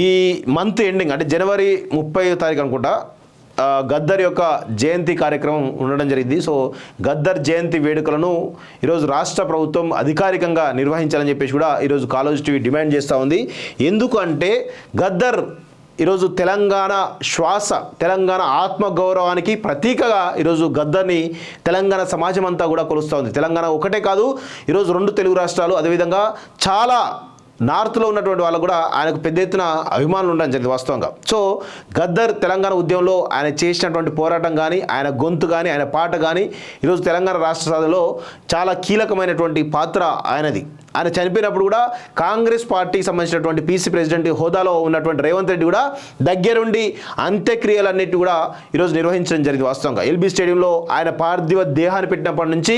ఈ month ending అంటే జనవరి ముప్పై తారీఖు అనుకుంటా గద్దర్ యొక్క జయంతి కార్యక్రమం ఉండడం జరిగింది. సో గద్దర్ జయంతి వేడుకలను ఈరోజు రాష్ట్ర ప్రభుత్వం అధికారికంగా నిర్వహించాలని చెప్పేసి కూడా ఈరోజు కాలేజ్ టీవీ డిమాండ్ చేస్తూ ఉంది. ఎందుకంటే గద్దర్ ఈరోజు తెలంగాణ శ్వాస తెలంగాణ ఆత్మగౌరవానికి ప్రతీకగా ఈరోజు గద్దర్ని తెలంగాణ సమాజం అంతా కూడా కొలుస్తూ ఉంది. తెలంగాణ ఒకటే కాదు ఈరోజు రెండు తెలుగు రాష్ట్రాలు అదేవిధంగా చాలా నార్త్లో ఉన్నటువంటి వాళ్ళు కూడా ఆయనకు పెద్ద ఎత్తున అభిమానులు ఉండడం జరిగింది వాస్తవంగా. సో గద్దర్ తెలంగాణ ఉద్యమంలో ఆయన చేసినటువంటి పోరాటం కానీ ఆయన గొంతు కానీ ఆయన పాట కానీ ఈరోజు తెలంగాణ రాష్ట్ర సభలో చాలా కీలకమైనటువంటి పాత్ర ఆయనది. ఆయన చనిపోయినప్పుడు కూడా కాంగ్రెస్ పార్టీకి సంబంధించినటువంటి పీసీ ప్రెసిడెంట్ హోదాలో ఉన్నటువంటి రేవంత్ రెడ్డి కూడా దగ్గరుండి అంత్యక్రియలన్నిటి కూడా ఈరోజు నిర్వహించడం జరిగింది వాస్తవంగా. ఎల్బీ స్టేడియంలో ఆయన పార్థివ దేహాన్ని పెట్టినప్పటి నుంచి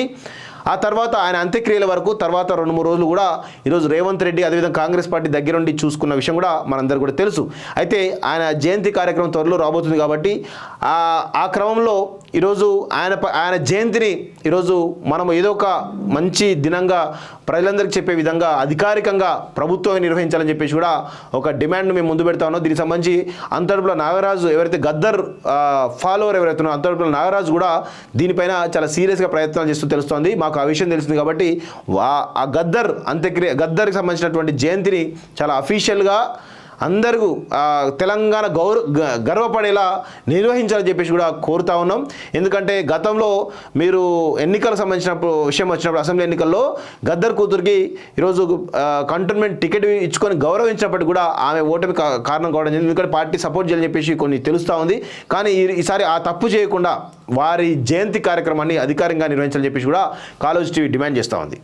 ఆ తర్వాత ఆయన అంత్యక్రియల వరకు తర్వాత రెండు మూడు రోజులు కూడా ఈరోజు రేవంత్ రెడ్డి అదేవిధంగా కాంగ్రెస్ పార్టీ దగ్గరుండి చూసుకున్న విషయం కూడా మనందరికీ కూడా తెలుసు. అయితే ఆయన జయంతి కార్యక్రమం త్వరలో రాబోతుంది కాబట్టి ఆ క్రమంలో ఈరోజు ఆయన ఆయన జయంతిని ఈరోజు మనం ఏదో ఒక మంచి దినంగా ప్రజలందరికీ చెప్పే విధంగా అధికారికంగా ప్రభుత్వమే నిర్వహించాలని చెప్పేసి కూడా ఒక డిమాండ్ మేము ముందు పెడతా ఉన్నాం. దీనికి సంబంధించి అంతర్పుల నాగరాజు ఎవరైతే గద్దర్ ఫాలోవర్ ఎవరైతే ఉన్నారో అంతర్పుల నాగరాజు కూడా దీనిపైన చాలా సీరియస్గా ప్రయత్నాలు చేస్తూ తెలుస్తోంది. మాకు ఆ విషయం తెలిసింది కాబట్టి వా- ఆ గద్దర్ అంత్యక్రియ గద్దర్కి సంబంధించినటువంటి జయంతిని చాలా అఫీషియల్గా అందరూ తెలంగాణ గౌరవ గ- గర్వపడేలా నిర్వహించాలని చెప్పేసి కూడా కోరుతా ఉన్నాం. ఎందుకంటే గతంలో మీరు ఎన్నికలకు సంబంధించినప్పుడు విషయం వచ్చినప్పుడు అసెంబ్లీ ఎన్నికల్లో గద్దర్ కూతురికి ఈరోజు కంటోన్మెంట్ టికెట్ ఇచ్చుకొని గౌరవించినప్పటికీ కూడా ఆమె ఓటమి కారణం కావడం జరిగింది. ఎందుకంటే పార్టీ సపోర్ట్ చేయాలని చెప్పేసి కొన్ని తెలుస్తూ ఉంది. కానీ ఈ- ఈసారి ఆ తప్పు చేయకుండా వారి జయంతి కార్యక్రమాన్ని అధికారికంగా నిర్వహించాలని చెప్పేసి కూడా కాలేజ్ టీవీ డిమాండ్ చేస్తూ ఉంది.